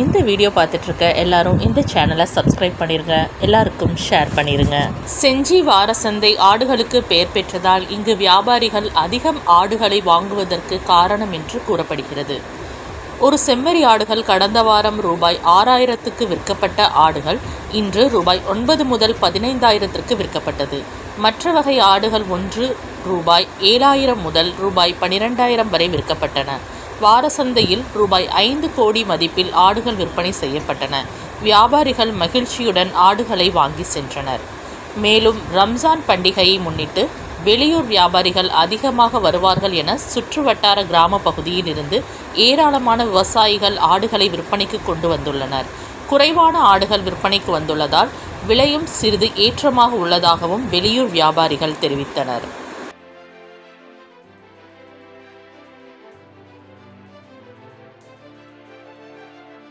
இந்த வீடியோ பார்த்துட்ருக்க எல்லாரும் இந்த சேனலை சப்ஸ்கிரைப் பண்ணிடுங்க எல்லாருக்கும் ஷேர் பண்ணிடுங்க செஞ்சி வாரசந்தை ஆடுகளுக்கு பெயர் பெற்றதால் இங்கு வியாபாரிகள் அதிகம் ஆடுகளை வாங்குவதற்கு காரணம் என்று கூறப்படுகிறது. ஒரு செம்மறி ஆடுகள் கடந்த வாரம் ரூபாய் ஆறாயிரத்துக்கு விற்கப்பட்ட ஆடுகள் இன்று ரூபாய் ஒன்பது முதல் பதினைந்தாயிரத்திற்கு விற்கப்பட்டது. மற்ற வகை ஆடுகள் ஒன்று ரூபாய் ஏழாயிரம் முதல் ரூபாய் பனிரெண்டாயிரம் வரை விற்கப்பட்டன. வாரசந்தையில் ரூபாய் ஐந்து கோடி மதிப்பில் ஆடுகள் விற்பனை செய்யப்பட்டன. வியாபாரிகள் மகிழ்ச்சியுடன் ஆடுகளை வாங்கி சென்றனர். மேலும் ரம்ஜான் பண்டிகையை முன்னிட்டு வெளியூர் வியாபாரிகள் அதிகமாக வருவார்கள் என சுற்றுவட்டார கிராம பகுதியில் இருந்து ஏராளமான விவசாயிகள் ஆடுகளை விற்பனைக்கு கொண்டு வந்துள்ளனர். குறைவான ஆடுகள் விற்பனைக்கு வந்துள்ளதால் விலையும் சிறிது ஏற்றமாக உள்ளதாகவும் வெளியூர் வியாபாரிகள் தெரிவித்தனர்.